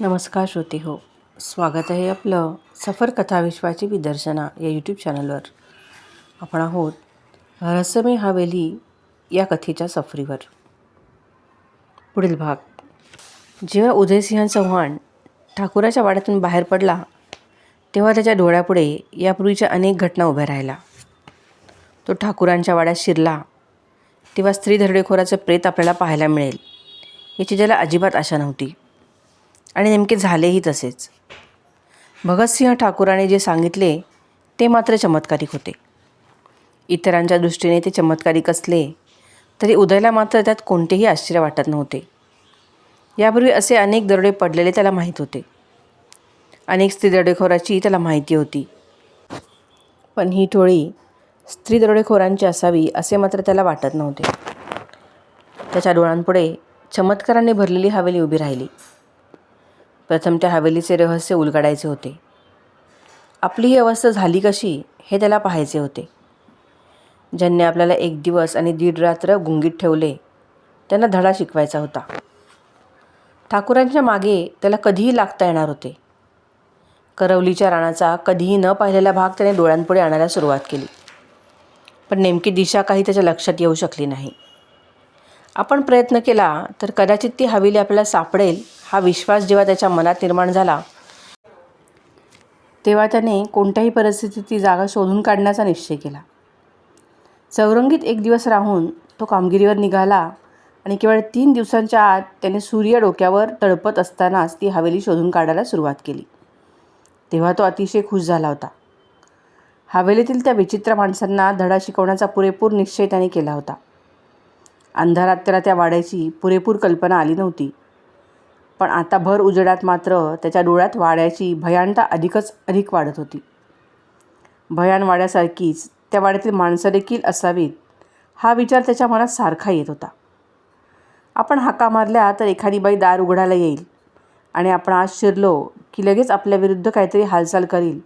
नमस्कार श्रोते हो. स्वागत आहे आपलं सफर कथा विश्वाची विदर्शना या यूट्यूब चॅनलवर आपण आहोत रहस्यमय हवेली या कथेच्या सफरीवर. पुढील भाग. जेव्हा उदयसिंह चव्हाण ठाकूराच्या वाड्यातून बाहेर पडला तेव्हा त्याच्या डोळ्यापुढे यापूर्वीच्या अनेक घटना उभ्या राहिल्या. तो ठाकूरांच्या वाड्यात शिरला तेव्हा स्त्री दरोडेखोराचं प्रेत आपल्याला पाहायला मिळेल याची त्याला अजिबात आशा नव्हती. आणि नेमके झालेही तसेच. भगतसिंह ठाकूराने जे सांगितले ते मात्र चमत्कारिक होते. इतरांच्या दृष्टीने ते चमत्कारिक असले तरी उदयला मात्र त्यात कोणतेही आश्चर्य वाटत नव्हते. यापूर्वी असे अनेक दरोडे पडलेले त्याला माहीत होते. अनेक स्त्री दरोडेखोराची त्याला माहिती होती. पण ही टोळी स्त्री दरोडेखोरांची असावी असे मात्र त्याला वाटत नव्हते. त्याच्या डोळ्यांपुढे चमत्काराने भरलेली हवेली उभी राहिली. प्रथम त्या हवेलीचे रहस्य उलगडायचे होते. आपली ही अवस्था झाली कशी हे त्याला पाहायचे होते. ज्यांनी आपल्याला एक दिवस आणि दीड रात्र गुंगीत ठेवले त्यांना धडा शिकवायचा होता. ठाकूरांच्या मागे त्याला कधीही लागता येणार होते. करवलीच्या राणाचा कधीही न पाहिलेला भाग त्याने डोळ्यांपुढे आणायला सुरुवात केली. पण नेमकी दिशा काही त्याच्या लक्षात येऊ शकली नाही. आपण प्रयत्न केला तर कदाचित ती हवेली आपल्याला सापडेल हा विश्वास जेव्हा त्याच्या मनात निर्माण झाला तेव्हा त्याने कोणत्याही परिस्थितीत ती जागा शोधून काढण्याचा निश्चय केला. चौरंगीत एक दिवस राहून तो कामगिरीवर निघाला आणि केवळ तीन दिवसांच्या आत त्याने सूर्य डोक्यावर तळपत असतानाच ती हवेली शोधून काढायला सुरुवात केली. तेव्हा तो अतिशय खुश झाला होता. हवेलीतील त्या विचित्र माणसांना धडा शिकवण्याचा पुरेपूर निश्चय त्याने केला होता. अंधारात त्याला त्या वाड्याची पुरेपूर कल्पना आली नव्हती. पण आता भर उजेडात मात्र त्याच्या डोळ्यात वाड्याची भयानता अधिकच अधिक वाढत होती. भयान वाड्यासारखीच त्या वाड्यातील माणसं देखील असावीत हा विचार त्याच्या मनात सारखा येत होता. आपण हाका मारल्या तर एखादी बाई दार उघडायला येईल आणि आपण आज शिरलो की लगेच आपल्याविरुद्ध काहीतरी हालचाल करील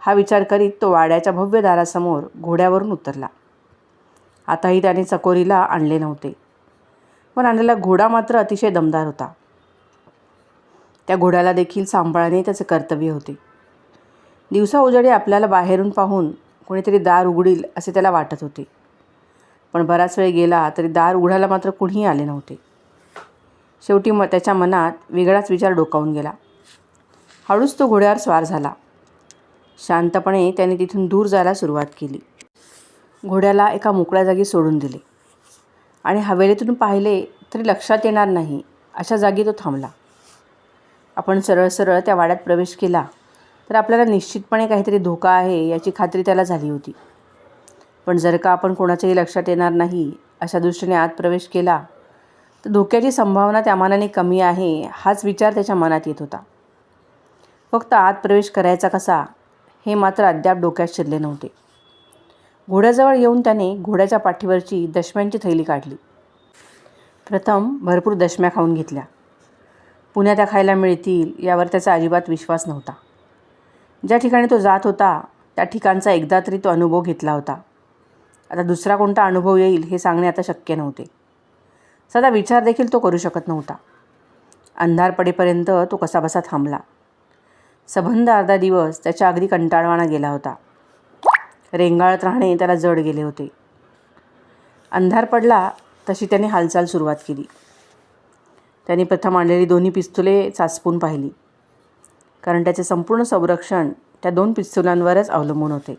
हा विचार करीत तो वाड्याच्या भव्य दारासमोर घोड्यावरून उतरला. आताही त्याने चकोरीला आणले नव्हते. पण आणलेला घोडा मात्र अतिशय दमदार होता. त्या घोड्याला देखील सांभाळणे त्याचे कर्तव्य होते. दिवसा उजाडी आपल्याला बाहेरून पाहून कोणीतरी दार उघडील असे त्याला वाटत होते. पण बराच वेळ गेला तरी दार उघडायला मात्र कुणीही आले नव्हते. शेवटी म त्याच्या मनात वेगळाच विचार डोकावून गेला. हळूच तो घोड्यावर स्वार झाला. शांतपणे त्याने तिथून दूर जायला सुरुवात केली. घोड्याला एका मोकळ्या जागी सोडून दिले. आणि हवेलीतून पाहिले तरी लक्षात येणार नाही अशा जागी तो थांबला. आपण सरळ सरळ त्या वाड्यात प्रवेश केला तर आपल्याला निश्चितपणे काहीतरी धोका आहे याची खात्री त्याला झाली होती. पण जर का आपण कोणाच्याही लक्षात येणार नाही अशा दृष्टीने आत प्रवेश केला तर धोक्याची संभावना त्या मानाने कमी आहे हाच विचार त्याच्या मनात येत होता. फक्त आत प्रवेश करायचा कसा हे मात्र अद्याप डोक्यात शिरले नव्हते. घोड्याजवळ येऊन त्याने घोड्याच्या पाठीवरची दशम्यांची थैली काढली. प्रथम भरपूर दशम्या खाऊन घेतल्या. पुण्यात खायला मिळतील यावर त्याचा अजिबात विश्वास नव्हता. ज्या ठिकाणी तो जात होता त्या ठिकाणचा एकदा तरी तो अनुभव घेतला होता. आता दुसरा कोणता अनुभव येईल हे सांगणे आता शक्य नव्हते. साधा विचार देखील तो करू शकत नव्हता. अंधार पडेपर्यंत तो कसाबसा थांबला. सबंध अर्धा दिवस त्याच्या अगदी कंटाळवाणा गेला होता. रेंगाळत राहणे त्याला जड गेले होते. अंधार पडला तशी त्याने हालचाल सुरुवात केली. त्यांनी प्रथम आणलेली दोन्ही पिस्तुले चाचपून पाहिली. कारण त्याचे संपूर्ण संरक्षण त्या दोन पिस्तुलांवरच अवलंबून होते.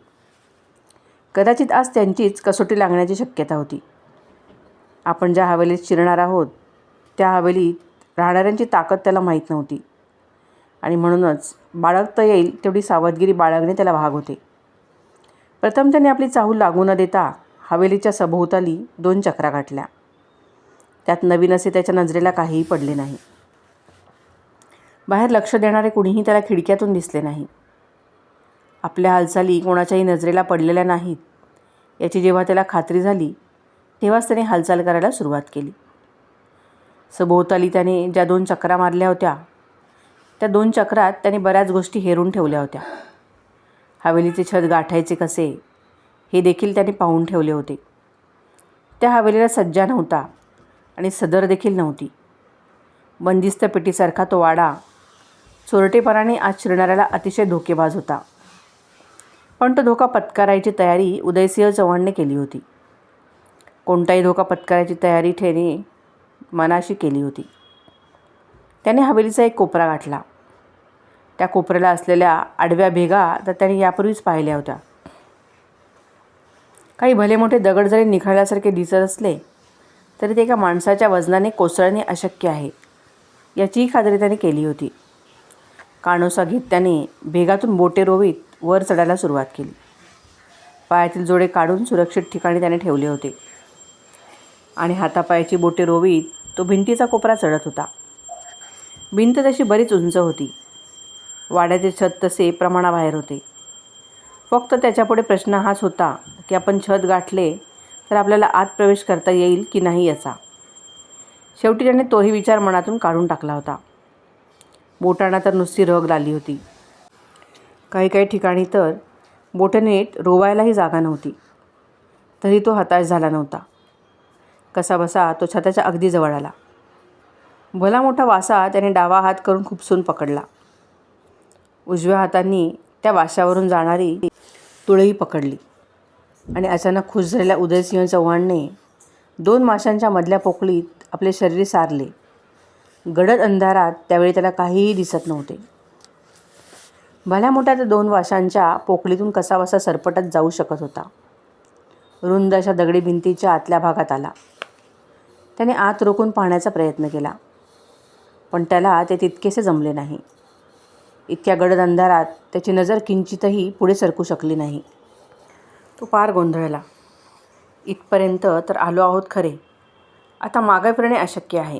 कदाचित आज त्यांचीच कसोटी लागण्याची शक्यता होती. आपण ज्या हवेलीत शिरणार आहोत त्या हवेलीत राहणाऱ्यांची ताकद त्याला माहीत नव्हती. आणि म्हणूनच बाळगता येईल तेवढी सावधगिरी बाळगणे त्याला भाग होते. प्रथम त्याने आपली चाहूल लागू न देता हवेलीच्या सभोवताली दोन चक्रा गाठल्या. त्यात नवीन असे त्याच्या नजरेला काहीही पडले नाही. बाहेर लक्ष देणारे कुणीही त्याला खिडक्यातून दिसले नाही. आपल्या हालचाली कोणाच्याही नजरेला पडलेल्या नाहीत. याची जेव्हा त्याला खात्री झाली तेव्हाच त्याने हालचाल करायला सुरुवात केली. सभोवताली त्याने ज्या दोन चक्रा मारल्या होत्या त्या दोन चक्रात त्याने बऱ्याच गोष्टी हेरून ठेवल्या होत्या. हवेलीचे छत गाठायचे कसे हे देखील त्याने पाहून ठेवले होते. त्या हवेलीला सज्जा नव्हता. आणि सदर देखील नव्हती. बंदिस्त पेटीसारखा तो वाडा चोरटेपणाने आज शिरणाऱ्याला अतिशय धोकेबाज होता. पण तो धोका पत्करायची तयारी उदयसिंह चव्हाणने केली होती. कोणताही धोका पत्करायची तयारी ठेने मनाशी केली होती. त्याने हवेलीचा एक कोपरा गाठला. त्या कोपऱ्याला असलेल्या आडव्या भेगा तर त्याने यापूर्वीच पाहिल्या होत्या. काही भले मोठे दगड जरी निखळल्यासारखे दिसत असले तरी ते एका माणसाच्या वजनाने कोसळणे अशक्य आहे. याचीही खात्री त्याने केली होती. काणोसा घेत त्याने भेगातून बोटे रोवीत वर चढायला सुरुवात केली. पायातील जोडे काढून सुरक्षित ठिकाणी त्याने ठेवले होते. आणि हातापायाची बोटे रोवीत तो भिंतीचा कोपरा चढत होता. भिंत तशी बरीच उंच होती. वाड्याचे छत तसे प्रमाणाबाहेर होते. फक्त त्याच्यापुढे प्रश्न हाच होता की आपण छत गाठले तर आपल्याला आत प्रवेश करता येईल की नाही याचा. शेवटी त्याने तोही विचार मनातून काढून टाकला होता. बोटांना तर नुसती रग लागली होती. काही काही ठिकाणी तर बोटनेट रोवायलाही जागा नव्हती. तरी तो हताश झाला नव्हता. कसाबसा तो छताच्या अगदी जवळ आला. भला मोठा वासा त्याने डावा हात करून खुपसून पकडला. उजव्या हातांनी त्या वाशावरून जाणारी तुळई पकडली. आणि अचानक खुश झालेल्या उदयसिंह चव्हाणने दोन माशांच्या मधल्या पोकळीत आपले शरीर सारले. गडद अंधारात त्यावेळी त्याला काहीही दिसत नव्हते. भल्या मोठ्या त्या दोन वाशांच्या पोकळीतून कसाबसा सरपटत जाऊ शकत होता. रुंद अशा दगडी भिंतीच्या आतल्या भागात आला. त्याने आत रोखून पाहण्याचा प्रयत्न केला. पण त्याला ते तितकेसे जमले नाही. इतक्या गडद अंधारात त्याची नजर किंचितही पुढे सरकू शकली नाही. तो फार गोंधळला. इथपर्यंत तर आलो आहोत खरे. आता मागे फिरणे अशक्य आहे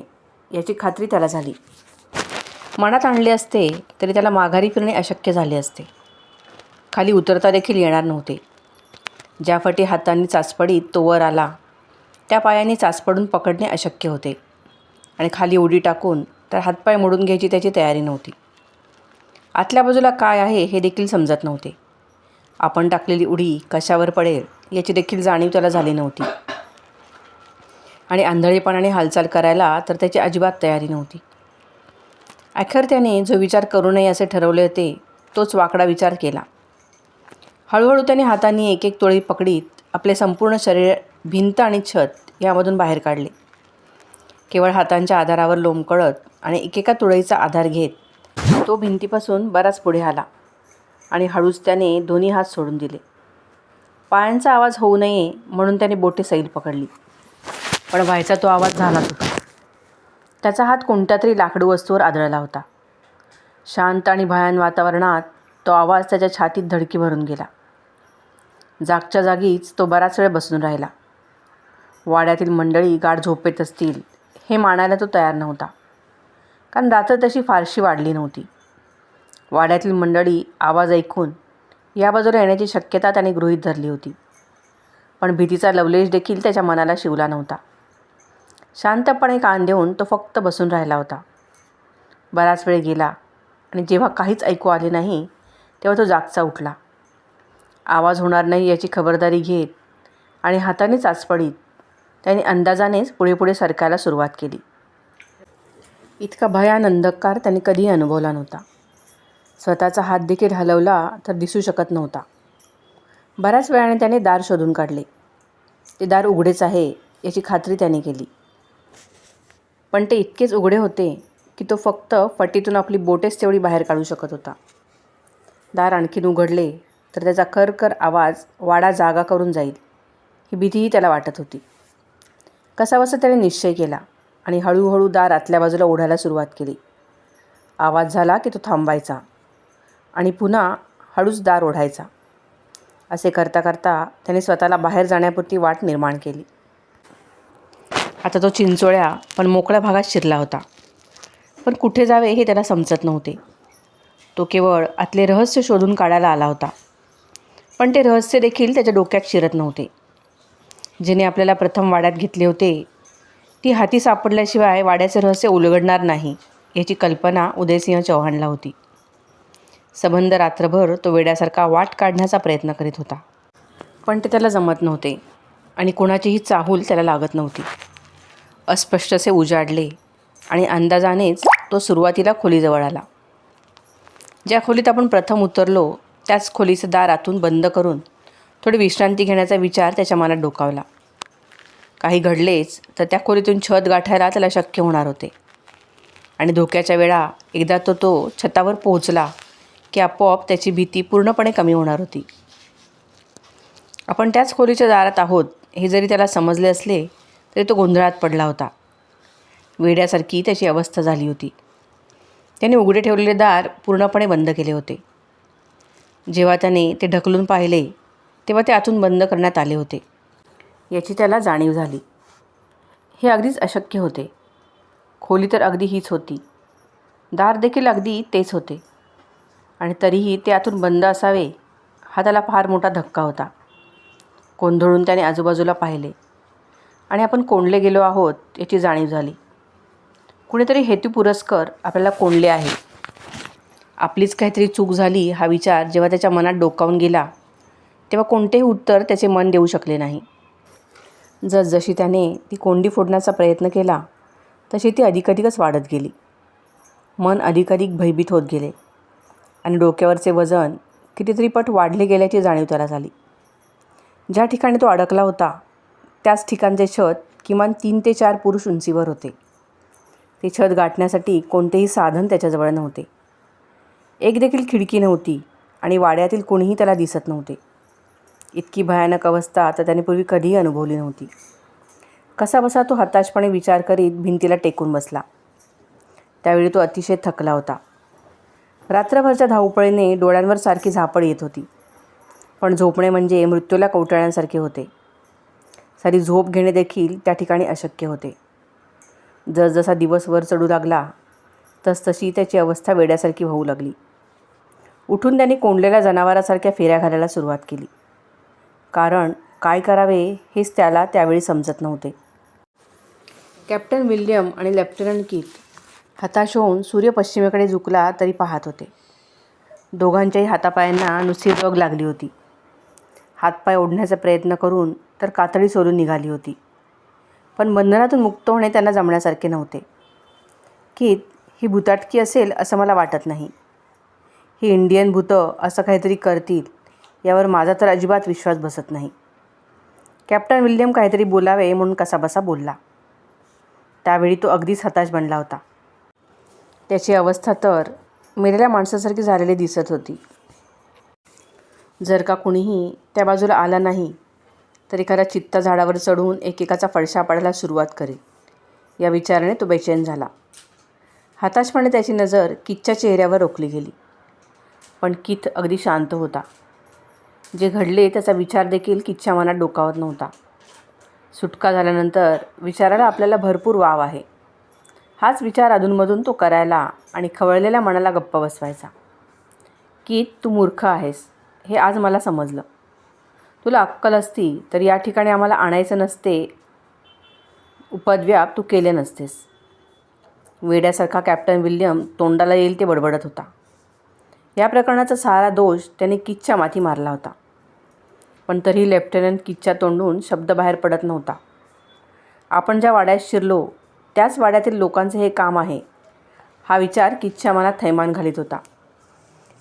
याची खात्री त्याला झाली. मनात आणले असते तरी त्याला माघारी फिरणे अशक्य झाले असते. खाली उतरता देखील येणार नव्हते. ज्या फटी हातांनी चाचपडीत तो वर आला त्या पायाने चाचपडून पकडणे अशक्य होते. आणि खाली उडी टाकून तर हातपाय मोडून घ्यायची त्याची तयारी नव्हती. आतल्या बाजूला काय आहे हे देखील समजत नव्हते. आपण टाकलेली उडी कशावर पडेल याची देखील जाणीव त्याला झाली नव्हती. आणि आंधळेपणाने हालचाल करायला तर त्याची अजिबात तयारी नव्हती. अखेर त्याने जो विचार करू नये असे ठरवले होते तोच वाकडा विचार केला. हळूहळू त्याने हातांनी एक एक तोळी पकडीत आपले संपूर्ण शरीर भिंत आणि छत यामधून बाहेर काढले. केवळ हातांच्या आधारावर लोंबकळत आणि एकेका तुळईचा आधार घेत तो भिंतीपासून बराच पुढे आला. आणि हळूच त्याने दोन्ही हात सोडून दिले. पायांचा आवाज होऊ नये म्हणून त्याने बोटे सैल पकडली. पण व्हायचा तो आवाज झालाच होता त्याचा हात कोणत्या तरी लाकडू वस्तूवर आदळला होता. शांत आणि भयान वातावरणात तो आवाज त्याच्या छातीत धडकी भरून गेला. जागच्या जागीच तो बराच वेळ बसून राहिला. वाड्यातील मंडळी गाढ झोपेत असतील हे मानायला तो तयार नव्हता. कारण रात्र तशी फारशी वाढली नव्हती. वाड्यातील मंडळी आवाज ऐकून या बाजूला येण्याची शक्यता त्याने गृहीत धरली होती. पण भीतीचा लवलेश देखील त्याच्या मनाला शिवला नव्हता. शांतपणे कान देऊन तो फक्त बसून राहिला होता. बराच वेळ गेला आणि जेव्हा काहीच ऐकू आले नाही तेव्हा तो जागचा उठला. आवाज होणार नाही याची खबरदारी घेत आणि हाताने चाचपडीत त्याने अंदाजानेच पुढे पुढे सरकायला सुरुवात केली. इतका भयान अंधकार त्याने कधीही अनुभवला नव्हता. स्वतःचा हात देखील हलवला तर दिसू शकत नव्हता. बऱ्याच वेळाने त्याने दार शोधून काढले. ते दार उघडेच आहे याची खात्री त्याने केली. पण ते इतकेच उघडे होते की तो फक्त फटीतून आपली बोटेच तेवढी बाहेर काढू शकत होता. दार आणखीन उघडले तर त्याचा खरखर आवाज वाडा जागा करून जाईल ही भीतीही त्याला वाटत होती. कसाबसा त्याने निश्चय केला आणि हळूहळू दार आतल्या बाजूला ओढायला सुरुवात केली. आवाज झाला की तो थांबायचा. आणि पुन्हा हळूच दार ओढायचा. असे करता करता त्याने स्वतःला बाहेर जाण्यापुरती वाट निर्माण केली. आता तो चिंचोळ्या पण मोकळ्या भागात शिरला होता. पण कुठे जावे हे त्याला समजत नव्हते. तो केवळ आतले रहस्य शोधून काढायला आला होता. पण ते रहस्य देखील त्याच्या डोक्यात शिरत नव्हते. जिने आपल्याला प्रथम वाड्यात घेतले होते ती हाती सापडल्याशिवाय वाड्याचे रहस्य उलगडणार नाही याची कल्पना उदयसिंह चव्हाणला होती. सबंध रात्रभर तो वेड्यासारखा वाट काढण्याचा प्रयत्न करीत होता. पण ते त्याला जमत नव्हते आणि कोणाचीही चाहूल त्याला लागत नव्हती. अस्पष्टसे उजाडले आणि अंदाजानेच तो सुरुवातीला खोलीजवळ आला. ज्या खोलीत आपण प्रथम उतरलो त्याच खोलीचं दार आतून बंद करून थोडी विश्रांती घेण्याचा विचार त्याच्या मनात डोकावला. काही घडलेच तर त्या खोलीतून छत गाठायला त्याला शक्य होणार होते. आणि धोक्याच्या वेळा एकदा तो तो छतावर पोहोचला की आपोआप त्याची भीती पूर्णपणे कमी होणार होती. आपण त्याच खोलीच्या दारात आहोत हे जरी त्याला समजले असले तरी तो गोंधळात पडला होता. वेड्यासारखी त्याची अवस्था झाली होती. त्याने उघडे ठेवलेले दार पूर्णपणे बंद केले होते. जेव्हा त्याने ते ढकलून पाहिले तेव्हा ते आतून बंद करण्यात आले होते. याची त्याला जाणीव झाली. हे अगदीच अशक्य होते. खोली तर अगदी हीच होती. दार देखील अगदी तेच होते. आणि तरीही ते आतून बंद असावे हा त्याला फार मोठा धक्का होता. कोंधळून त्याने आजूबाजूला पाहिले. आणि आपण कोंडले गेलो आहोत याची जाणीव झाली. कुणीतरी हेतुपुरस्कर आपल्याला कोंडले आहे. आपलीच काहीतरी चूक झाली हा विचार जेव्हा त्याच्या मनात डोकावून गेला तेव्हा कोणतेही उत्तर त्याचे मन देऊ शकले नाही. जसजशी त्याने ती कोंडी फोडण्याचा प्रयत्न केला तशी ती अधिकाधिकच वाढत गेली. मन अधिकाधिक भयभीत होत गेले. आणि डोक्यावरचे वजन कितीतरी पट वाढले गेल्याची जाणीव त्याला झाली. ज्या ठिकाणी तो अडकला होता त्याच ठिकाणचे छत किमान तीन ते चार पुरुष उंचीवर होते. ते छत गाठण्यासाठी कोणतेही साधन त्याच्याजवळ नव्हते. एक देखील खिडकी नव्हती आणि वाड्यातील कोणीही त्याला दिसत नव्हते. इतकी भयानक अवस्था तर त्याने पूर्वी कधीही अनुभवली नव्हती. कसाबसा तो हताशपणे विचार करीत भिंतीला टेकून बसला. त्यावेळी तो अतिशय थकला होता. रात्रभरच्या धावपळीने डोळ्यांवर सारखी झापड येत होती. पण झोपणे म्हणजे मृत्यूला कवटाळण्यासारखे होते. सारी झोप घेणे देखील त्या ठिकाणी अशक्य होते. जसजसा दिवस वर चढू लागला तसतशी त्याची अवस्था वेड्यासारखी होऊ लागली. उठून त्यांनी कोंडलेल्या जनावरासारख्या फेऱ्या घालायला सुरुवात केली. कारण काय करावे हेच त्याला त्यावेळी समजत नव्हते. कॅप्टन विल्यम आणि लेफ्टनंट कीथ हताश होऊन सूर्य पश्चिमेकडे झुकला तरी पाहत होते. दोघांच्याही हातापायांना नुसती रग लागली होती. हातपाय ओढण्याचा प्रयत्न करून तर कातडी सोडून निघाली होती. पण बंधनातून मुक्त होणे त्यांना जमण्यासारखे नव्हते. की ही भूताटकी असेल असं मला वाटत नाही. ही इंडियन भूतं असं काहीतरी करतील यावर माझा तर अजिबात विश्वास बसत नाही. कॅप्टन विल्यम काहीतरी बोलावे म्हणून कसाबसा बोलला. त्यावेळी तो अगदीच हताश बनला होता. त्याची अवस्था तर मेलेल्या माणसासारखी झालेली दिसत होती. जर का कुणीही त्या बाजूला आला नाही तर एखाद्या चित्ता झाडावर चढून एकेकाचा फडशा पाडायला सुरुवात करेल. या विचाराने तो बेचैन झाला. हताशपणे त्याची नजर कितच्या चेहऱ्यावर रोखली गेली. पण कित अगदी शांत होता. जे घडले त्याचा विचार देखील कितच्या मनात डोकावत नव्हता. सुटका झाल्यानंतर विचाराला आपल्याला भरपूर वाव आहे. हाच विचार अधूनमधून तो करायला आणि खवळलेल्या मनाला गप्प बसवायचा. की तू मूर्ख आहेस हे आज मला समजलं. तुला अक्कल असती तर या ठिकाणी आम्हाला आणायचं नसते. उपद्व्याप तू केले नसतेस. वेड्यासारखा कॅप्टन विल्यम तोंडाला येईल ते बडबडत होता. या प्रकरणाचा सारा दोष त्याने किच्च्या माथी मारला होता. पण तरीही लेफ्टनंट किच्च्या तोंडून शब्द बाहेर पडत नव्हता. आपण ज्या वाड्यात शिरलो त्याच वाड्यातील लोकांचे हे काम आहे. हा विचार किच्च्या मनात थैमान घालीत होता.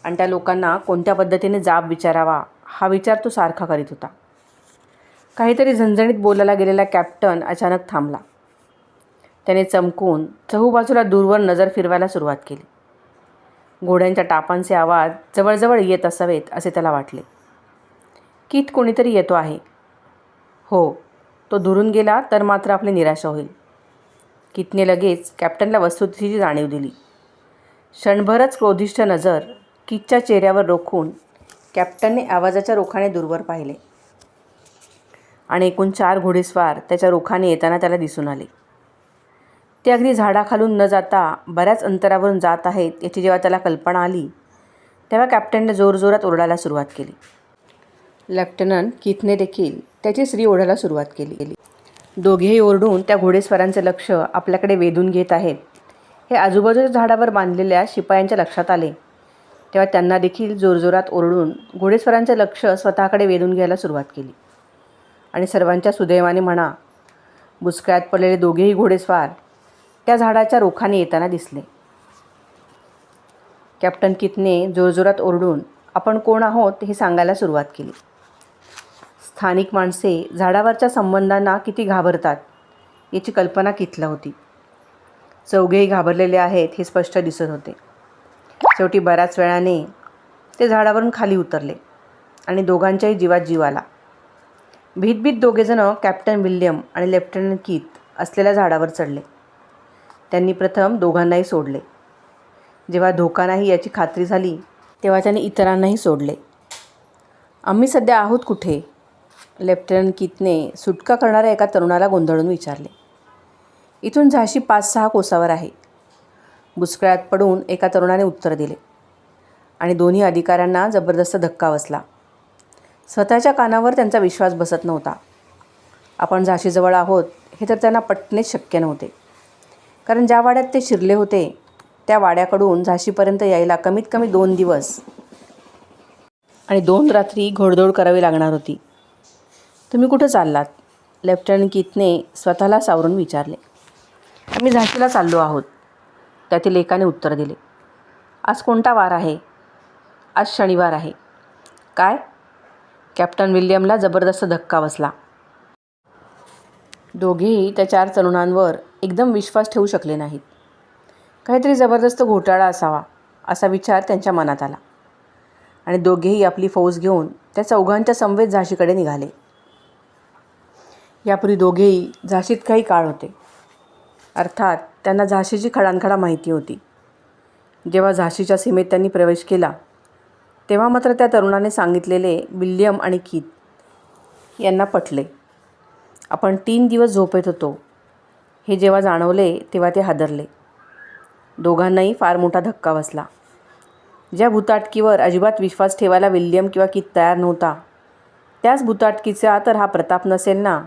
आणि त्या लोकांना कोणत्या पद्धतीने जाब विचारावा हा विचार तो सारखा करीत होता. काहीतरी झणझणीत बोलायला गेलेला कॅप्टन अचानक थांबला. त्याने चमकून चहूबाजूला दूरवर नजर फिरवायला सुरुवात केली. घोड्यांच्या टापांचे आवाज जवळजवळ येत असावेत असे त्याला वाटले. कित कोणीतरी येतो आहे. हो तो दुरून गेला तर मात्र आपली निराशा होईल. कितने लगेच कॅप्टनला वस्तुस्थितीची जाणीव दिली. क्षणभरच क्रोधिष्ठ नजर कितच्या चेहऱ्यावर रोखून कॅप्टनने आवाजाच्या रोखाने दूरवर पाहिले. आणि एकूण चार घोडेस्वार त्याच्या रोखाने येताना त्याला दिसून आले. ते अगदी झाडाखालून न जाता बऱ्याच अंतरावरून जात आहेत याची जेव्हा त्याला कल्पना आली तेव्हा कॅप्टनने जोरजोरात ओरडायला सुरुवात केली. लेफ्टनंट किथने देखील त्याची स्त्री ओढायला सुरुवात केली. दोघेही ओरडून त्या घोडेस्वारांचे लक्ष आपल्याकडे वेधून घेत आहेत. हे आजूबाजूच्या झाडावर बांधलेल्या शिपायांच्या लक्षात आले. तेव्हा त्यांना देखील जोरजोरात ओरडून घोडेस्वारांचे लक्ष स्वतःकडे वेधून घ्यायला सुरुवात केली. आणि सर्वांच्या सुदैवाने म्हणा बुचक्यात पडलेले दोघेही घोडेस्वार त्या झाडाच्या रोखाने येताना दिसले. कॅप्टन कितने जोरजोरात ओरडून आपण कोण आहोत? हे सांगायला सुरुवात केली. स्थानिक माणसे झाडावरच्या संबंधांना किती घाबरतात याची कल्पना कितला होती. चौघेही घाबरलेले आहेत हे स्पष्ट दिसत होते. शेवटी बऱ्याच वेळाने ते झाडावरून खाली उतरले आणि दोघांच्याही जीवात जीव आला. भीतभीत दोघेजणं कॅप्टन विल्यम आणि लेफ्टनंट कीत असलेल्या झाडावर चढले. त्यांनी प्रथम दोघांनाही सोडले. जेव्हा धोका नाही याची खात्री झाली तेव्हा त्यांनी इतरांनाही सोडले. आम्ही सध्या आहोत कुठे? लेफ्टनंट कितने सुटका करणाऱ्या एका तरुणाला गोंधळून विचारले. इथून झाशी पाच सहा कोसावर आहे. बुचकळ्यात पडून एका तरुणाने उत्तर दिले. आणि दोन्ही अधिकाऱ्यांना जबरदस्त धक्का बसला. स्वतःच्या कानावर त्यांचा विश्वास बसत नव्हता. आपण झाशीजवळ आहोत हे तर त्यांना पटणेच शक्य नव्हते. कारण ज्या वाड्यात ते शिरले होते त्या वाड्याकडून झाशीपर्यंत यायला कमीत कमी दोन दिवस आणि दोन रात्री घोडदौड करावी लागणार होती. तुम्ही कुठं चाललात? लेफ्टनंट कीतने स्वतःला सावरून विचारले. आम्ही झाशीला चाललो आहोत. त्यातील एकाने उत्तर दिले. आज कोणता वार आहे? आज शनिवार आहे. काय? कॅप्टन विल्यमला जबरदस्त धक्का बसला. दोघेही त्या चार तरुणांवर एकदम विश्वास ठेवू शकले नाहीत. काहीतरी जबरदस्त घोटाळा असावा असा विचार त्यांच्या मनात आला. आणि दोघेही आपली फौज घेऊन त्या चौघांच्या समवेत झाशीकडे निघाले. यापूर्वी दोघेही झाशीत काही काळ होते. अर्थात त्यांना झाशीची खडानखडा माहिती होती. जेव्हा झाशीच्या सीमेत त्यांनी प्रवेश केला तेव्हा मात्र त्या तरुणाने सांगितलेले विल्यम आणि कीत यांना पटले. आपण तीन दिवस झोपेत होतो. हे जेव्हा जाणवले तेव्हा ते हादरले. दोघांनाही फार मोठा धक्का बसला. ज्या भूताटकीवर अजिबात विश्वास ठेवायला विल्यम किंवा कीत तयार नव्हता त्याच भूताटकीचा तर हा प्रताप नसेल ना?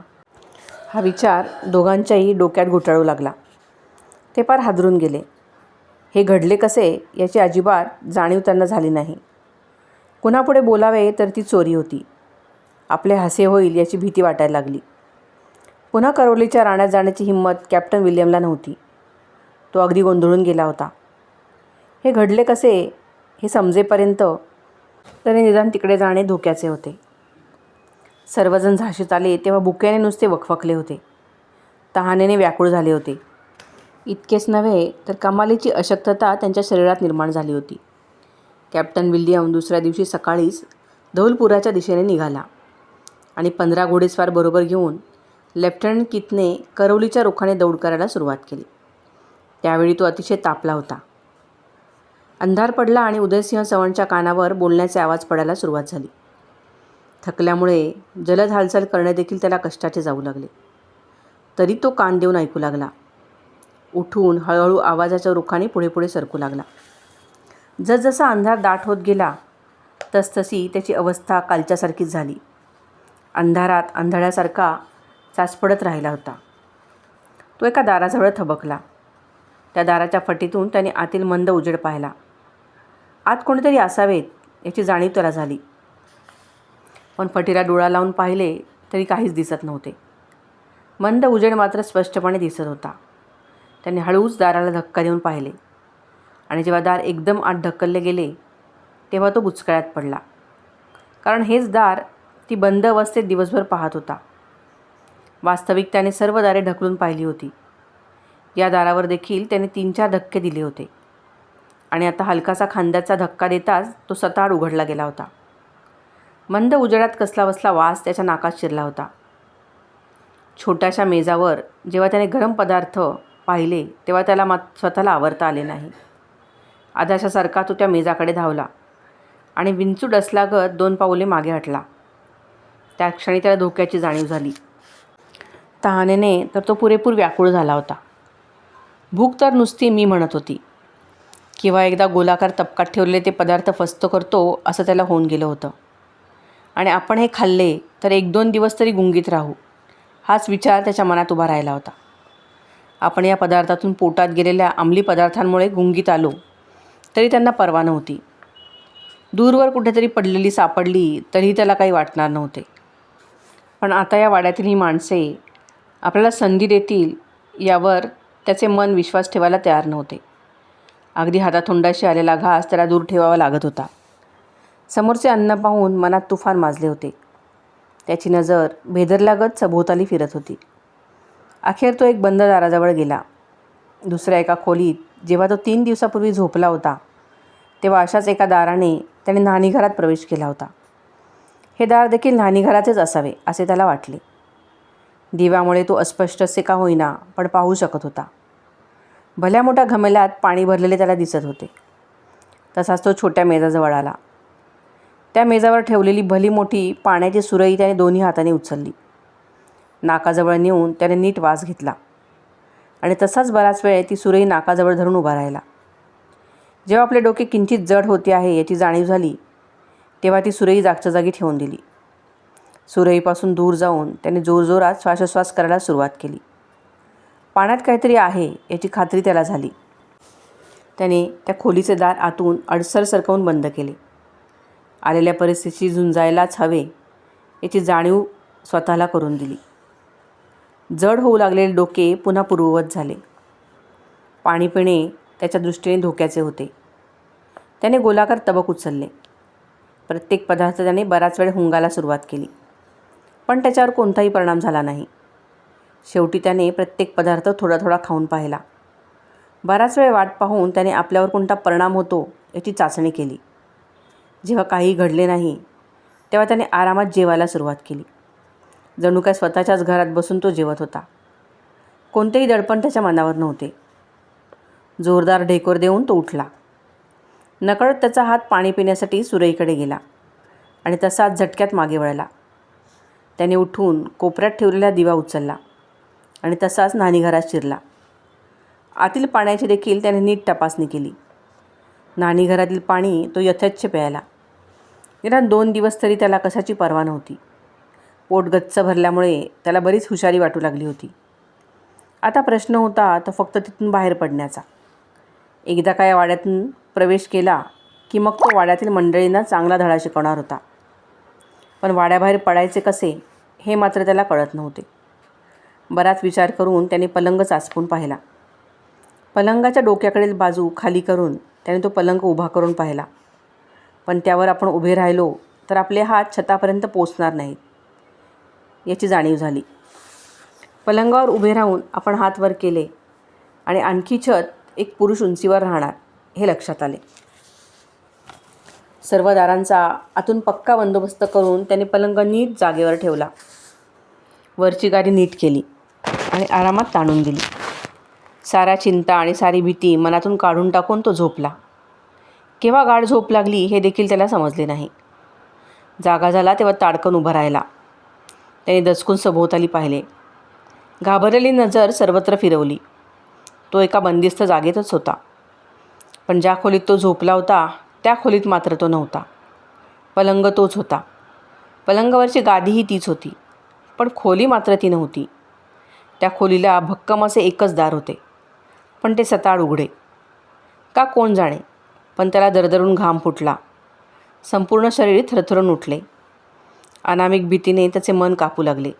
हा विचार दोघांच्याही डोक्यात घोटाळू लागला. ते फार हादरून गेले. हे घडले कसे याची अजिबात जाणीव त्यांना झाली नाही. कुणापुढे बोलावे तर ती चोरी होती. आपले हसे होईल याची भीती वाटायला लागली. पुन्हा करवलीच्या राण्यात जाण्याची हिंमत कॅप्टन विल्यमला नव्हती. तो अगदी गोंधळून गेला होता. हे घडले कसे हे समजेपर्यंत त्याने निदान तिकडे जाणे धोक्याचे होते. सर्वजण झाशीत आले तेव्हा बुक्याने नुसते वखवखले होते. तहानेने व्याकुळ झाले होते. इतकेच नव्हे तर कमालीची अशक्तता त्यांच्या शरीरात निर्माण झाली होती. कॅप्टन विल्यम दुसऱ्या दिवशी सकाळीच धौलपुराच्या दिशेने निघाला आणि पंधरा घोडेस्वार बरोबर घेऊन लेफ्टनंट कितने करवलीच्या रोखाने दौड करायला सुरुवात केली. त्यावेळी तो अतिशय तापला होता. अंधार पडला आणि उदयसिंह चव्हाणच्या कानावर बोलण्याचे आवाज पडायला सुरुवात झाली. थकल्यामुळे जलद हालचाल करणे देखील त्याला कष्टाचे जाऊ लागले. तरी तो कान देऊन ऐकू लागला. उठून हळूहळू आवाजाच्या रुखाने पुढे पुढे सरकू लागला. जसजसा अंधार दाट होत गेला तसतशी त्याची अवस्था कालच्यासारखीच झाली. अंधारात आंधळ्यासारखा चाचपडत राहिला होता. तो एका दाराजवळ थबकला. त्या दाराच्या फटीतून त्याने आतील मंद उजेड पाहिला. आत कोणीतरी असावेत याची जाणीव त्याला झाली. पण फटीला डोळा लावून पाहिले तरी काहीच दिसत नव्हते. मंद उजेड मात्र स्पष्टपणे दिसत होता. त्याने हळूच दाराला धक्का देऊन पाहिले. आणि जेव्हा दार एकदम आत ढकलले गेले तेव्हा तो बुचकळ्यात पडला. कारण हेच दार ती बंद अवस्थेत दिवसभर पाहत होता. वास्तविक त्याने सर्व दारे ढकलून पाहिली होती. या दारावर देखील त्याने तीन चार धक्के दिले होते. आणि आता हलकासा खांद्याचा धक्का देताच तो सताड उघडला गेला होता. मंद उजेडात कसला बसला वास त्याच्या नाकात शिरला होता. छोट्याशा मेजावर जेव्हा त्याने गरम पदार्थ पाहिले तेव्हा त्याला मा स्वतःला आवरता आले नाही. आदाशासारखा तो त्या मेजाकडे धावला आणि विंचू डसलागत दोन पाऊले मागे हटला. त्या क्षणी त्याला धोक्याची जाणीव झाली. तहानेने तर तो पुरेपूर व्याकुळ झाला होता. भूक तर नुसती मी म्हणत होती. किंवा एकदा गोलाकार तपकात ठेवलेले ते पदार्थ फस्त करतो असं त्याला होऊन गेलं होतं. आणि आपण हे खाल्ले तर एक दोन दिवस तरी गुंगीत राहू. हाच विचार त्याच्या मनात उभा राहिला होता. आपण या पदार्थातून पोटात गेलेल्या अंमली पदार्थांमुळे गुंगीत आलो तरी त्यांना परवा नव्हती. दूरवर कुठेतरी पडलेली सापडली तरीही त्याला काही वाटणार नव्हते. पण आता या वाड्यातील ही माणसे आपल्याला संधी देतील यावर त्याचे मन विश्वास ठेवायला तयार नव्हते. अगदी हातातोंडाशी आलेला घास त्याला दूर ठेवावा लागत होता. समोरचे अन्न पाहून मनात तुफान माजले होते. त्याची नजर भेदरलागत सभोवताली फिरत होती. अखेर तो एक बंद दाराजवळ गेला. दुसऱ्या एका खोलीत जेव्हा तो तीन दिवसापूर्वी झोपला होता तेव्हा अशाच एका दाराने त्याने न्हाणीघरात प्रवेश केला होता. हे दार देखील न्हाणीघराचेच असावे असे त्याला वाटले. दिव्यामुळे तो अस्पष्टसे का होईना पण पाहू शकत होता. भल्या मोठ्या घमेल्यात पाणी भरलेले त्याला दिसत होते. तसाच तो छोट्या मेजाजवळ आला. त्या मेजावर ठेवलेली भली मोठी पाण्याची सुरई त्याने दोन्ही हाताने उचलली. नाकाजवळ नेऊन त्याने नीट वास घेतला. आणि तसाच बराच वेळ ती सुरई नाकाजवळ धरून उभा राहिला. जेव्हा आपले डोके किंचित जड होते आहे याची जाणीव झाली तेव्हा ती सुरई जागच्या जागी ठेवून दिली. सुरईपासून दूर जाऊन त्याने जोरजोरात श्वासोश्वास करायला सुरुवात केली. पाण्यात काहीतरी आहे याची खात्री त्याला झाली. त्याने त्या खोलीचे दार आतून अडसर सरकवून बंद केले. आलेल्या परिस्थितीशी झुंजायलाच हवे याची जाणीव स्वतःला करून दिली. जड होऊ लागलेले डोके पुन्हा पूर्ववत झाले. पाणी पिणे त्याच्या दृष्टीने धोक्याचे होते. त्याने गोलाकार तबक उचलले. प्रत्येक पदार्थ त्याने बराच वेळ हुंगाला सुरुवात केली. पण त्याच्यावर कोणताही परिणाम झाला नाही. शेवटी त्याने प्रत्येक पदार्थ थोडा थोडा खाऊन पाहिला. बराच वेळ वाट पाहून त्याने आपल्यावर कोणता परिणाम होतो याची चाचणी केली. जेव्हा काही घडले नाही तेव्हा त्याने आरामात जेवायला सुरुवात केली. जणू काय स्वतःच्याच घरात बसून तो जेवत होता. कोणतेही दडपण त्याच्या मनावर नव्हते. जोरदार ढेकोर देऊन तो उठला. नकळत त्याचा हात पाणी पिण्यासाठी सुरईकडे गेला आणि तसाच झटक्यात मागे वळला. त्याने उठून कोपऱ्यात ठेवलेला दिवा उचलला आणि तसाच न्हाणीघरात शिरला. आतील पाण्याची देखील त्याने नीट तपासणी केली. न्हाणीघरातील पाणी तो यथेच्छ प्यायला. निदान दोन दिवस तरी त्याला कशाची पर्वा नव्हती. पोट गच्च भरल्यामुळे त्याला बरीच हुशारी वाटू लागली होती. आता प्रश्न होता तो फक्त तिथून बाहेर पडण्याचा. एकदा काय वाड्यातून प्रवेश केला की मग तो वाड्यातील मंडळींना चांगला धडा शिकवणार होता. पण वाड्याबाहेर पडायचे कसे हे मात्र त्याला कळत नव्हते. बराच विचार करून त्याने पलंग चाचपून पाहिला. पलंगाच्या डोक्याकडील बाजू खाली करून त्याने तो पलंग उभा करून पाहिला. पण त्यावर आपण उभे राहिलो तर आपले हात छतापर्यंत पोचणार नाहीत. याची जाणीव झाली. पलंगावर उभे राहून आपण हात वर केले आणि आणखी छत एक पुरुष उंचीवर राहणार हे लक्षात आले. सर्व दारांचा आतून पक्का बंदोबस्त करून त्याने पलंग नीट जागेवर ठेवला. वरची गाडी नीट केली आणि आरामात ताणून दिली. सारा चिंता आणि सारी भीती मनातून काढून टाकून तो झोपला. केव्हा गाढ झोप लागली हे देखील त्याला समजले नाही. जागा झाला तेव्हा ताडकन उभा राहिला. त्याने दचकून सभोवताली पाहिले. घाबरलेली नजर सर्वत्र फिरवली. तो एका बंदिस्त जागेतच होता. पण ज्या खोलीत तो झोपला होता त्या खोलीत मात्र तो नव्हता. पलंग तोच होता. पलंगावरची गादीही तीच होती. पण खोली मात्र ती नव्हती. त्या खोलीला भक्कम असे एकच दार होते. पण ते सताड उघडे. का कोण जाणे? पण त्याला दरदरून घाम फुटला. संपूर्ण शरीर थरथरून उठले. अनामिक भीतीने त्याचे मन कापू लागले.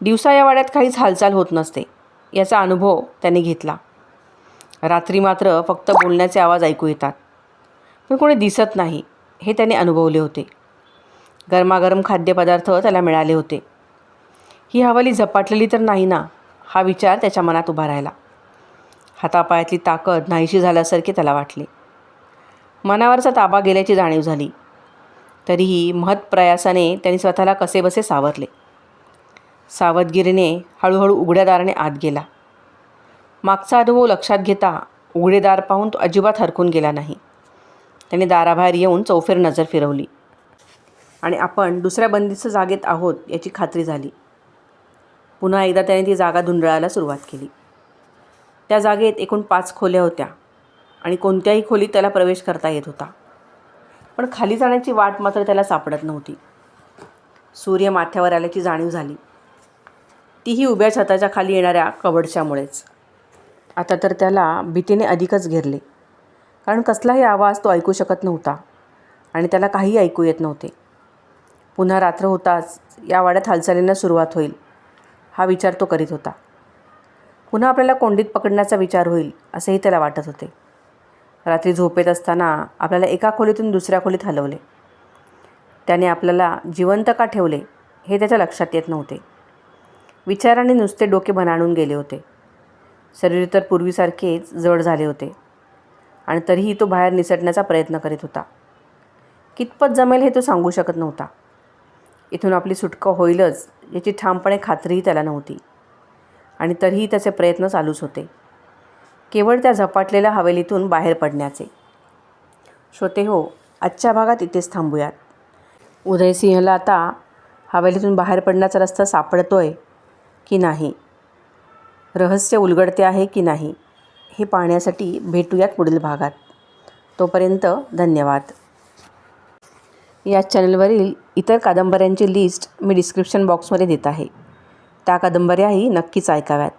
दिवसा या वाड्यात काहीच हालचाल होत नसते याचा अनुभव त्याने घेतला. रात्री मात्र फक्त बोलण्याचे आवाज ऐकू येतात. पण कोणी दिसत नाही हे त्याने अनुभवले होते. गरमागरम खाद्यपदार्थ त्याला मिळाले होते. ही हवाली झपाटलेली तर नाही ना हा विचार त्याच्या मनात उभा राहिला. हातापायातली ताकद नाहीशी झाल्यासारखे त्याला वाटले. मनावरचा ताबा गेल्याची जाणीव झाली. तरीही महत्प्रयासाने त्यांनी स्वतःला कसेबसे सावरले. सावधगिरीने हळूहळू उघड्या दाराने आत गेला. मागचा अनुभव लक्षात घेता उघडे दार पाहून तो अजिबात हरकून गेला नाही. त्याने दाराबाहेर येऊन चौफेर नजर फिरवली. आणि आपण दुसऱ्या बंदिस्त जागेत आहोत याची खात्री झाली. पुन्हा एकदा त्याने ती जागा धुंडळायला सुरुवात केली. त्या जागेत एकूण पाच खोल्या होत्या. आणि कोणत्याही खोलीत त्याला प्रवेश करता येत होता. पण खाली जाण्याची वाट मात्र त्याला सापडत नव्हती. सूर्य माथ्यावर आल्याची जाणीव झाली. तीही उभ्या छताच्या खाली येणाऱ्या कवडशामुळेच आता तर त्याला भीतीने अधिकच घेरले. कारण कसलाही आवाज तो ऐकू शकत नव्हता आणि त्याला काही ऐकू येत नव्हते. पुन्हा रात्र होताच या वाड्यात हालचालींना सुरुवात होईल हा विचार तो करीत होता. पुन्हा आपल्याला कोंडीत पकडण्याचा विचार होईल असेही त्याला वाटत होते. रात्री झोपेत असताना आपल्याला एका खोलीतून दुसऱ्या खोलीत हलवले. त्याने आपल्याला जिवंत का ठेवले हे त्याच्या लक्षात येत नव्हते. विचाराने नुसते डोके बनाणून गेले होते. शरीर तर पूर्वीसारखेच जड झाले होते आणि तरीही तो बाहेर निसटण्याचा प्रयत्न करीत होता. कितपत जमेल हे तो सांगू शकत नव्हता. इथून आपली सुटका होईलच याची ठामपणे खात्रीही त्याला नव्हती आणि तरीही त्याचे प्रयत्न चालूच होते. केवळ त्या झपाटलेल्या हवेलीतून बाहेर पडण्याचे. श्रोते हो आजच्या भागात इथेच थांबूयात. उदयसिंहला आता हवेलीतून बाहेर पडण्याचा रस्ता सापडतोय की नाही? रहस्य उलगडते आहे की नाही? हे पाहण्यासाठी भेटूयात पुढील भागात. तोपर्यंत धन्यवाद. या चॅनलवरील इतर कादंबऱ्यांची लिस्ट मी डिस्क्रिप्शन बॉक्समध्ये देत आहे. त्या कादंबऱ्याही नक्कीच ऐकाव्यात.